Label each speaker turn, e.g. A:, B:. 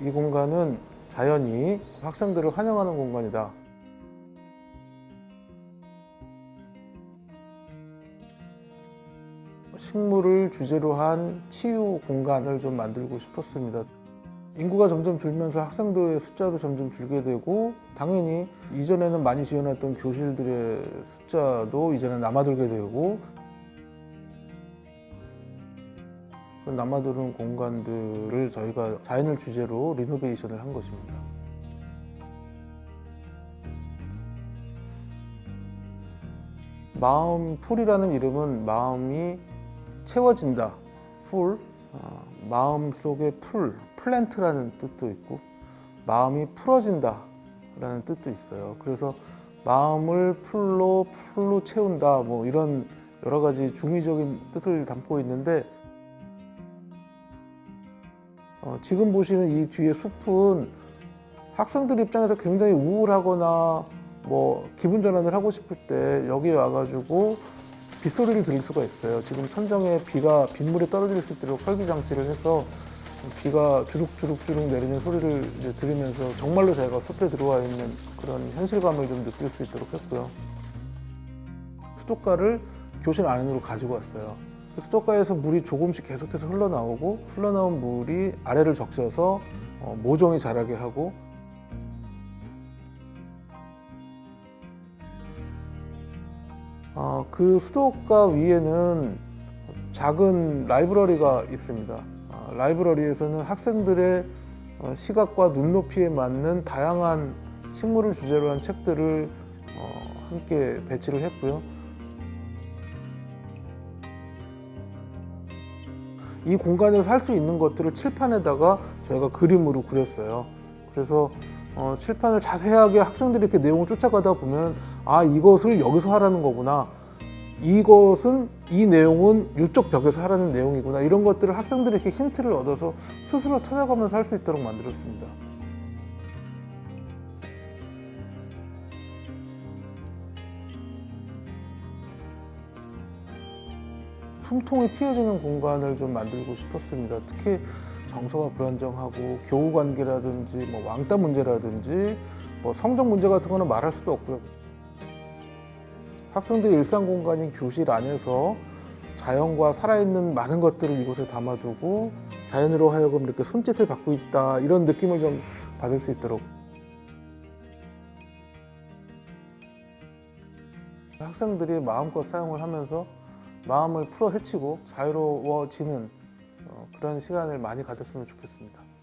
A: 이 공간은 자연이 학생들을 환영하는 공간이다. 식물을 주제로 한 치유 공간을 좀 만들고 싶었습니다. 인구가 점점 줄면서 학생들의 숫자도 점점 줄게 되고 당연히 이전에는 많이 지어놨던 교실들의 숫자도 이제는 남아들게 되고 남아도는 공간들을 저희가 자연을 주제로 리노베이션을 한 것입니다. 마음 풀이라는 이름은 마음이 채워진다. 풀 어, 마음 속에 풀 플랜트라는 뜻도 있고 마음이 풀어진다 라는 뜻도 있어요. 그래서 마음을 풀로 풀로 채운다. 뭐 이런 여러 가지 중의적인 뜻을 담고 있는데 어, 지금 보시는 이 뒤에 숲은 학생들 입장에서 굉장히 우울하거나 뭐 기분 전환을 하고 싶을 때 여기 와가지고 빗소리를 들을 수가 있어요. 지금 천정에 비가 빗물이 떨어질 수 있도록 설비 장치를 해서 비가 주룩주룩주룩 내리는 소리를 이제 들으면서 정말로 저희가 숲에 들어와 있는 그런 현실감을 좀 느낄 수 있도록 했고요. 수도가를 교실 안으로 가지고 왔어요. 그 수도가에서 물이 조금씩 계속해서 흘러나오고 흘러나온 물이 아래를 적셔서 어, 모종이 자라게 하고 어, 그 수도가 위에는 작은 라이브러리가 있습니다. 어, 라이브러리에서는 학생들의 어, 시각과 눈높이에 맞는 다양한 식물을 주제로 한 책들을 어, 함께 배치를 했고요. 이 공간에서 할 수 있는 것들을 칠판에다가 저희가 그림으로 그렸어요. 그래서 어, 칠판을 자세하게 학생들이 이렇게 내용을 쫓아가다 보면 아 이것을 여기서 하라는 거구나. 이것은 이 내용은 이쪽 벽에서 하라는 내용이구나. 이런 것들을 학생들이 이렇게 힌트를 얻어서 스스로 찾아가면서 할 수 있도록 만들었습니다. 숨통이 튀어지는 공간을 좀 만들고 싶었습니다. 특히 정서가 불안정하고 교우 관계라든지 뭐 왕따 문제라든지 뭐 성적 문제 같은 거는 말할 수도 없고요. 학생들의 일상 공간인 교실 안에서 자연과 살아있는 많은 것들을 이곳에 담아두고 자연으로 하여금 이렇게 손짓을 받고 있다 이런 느낌을 좀 받을 수 있도록 학생들이 마음껏 사용을 하면서 마음을 풀어 헤치고 자유로워지는 어, 그런 시간을 많이 가졌으면 좋겠습니다.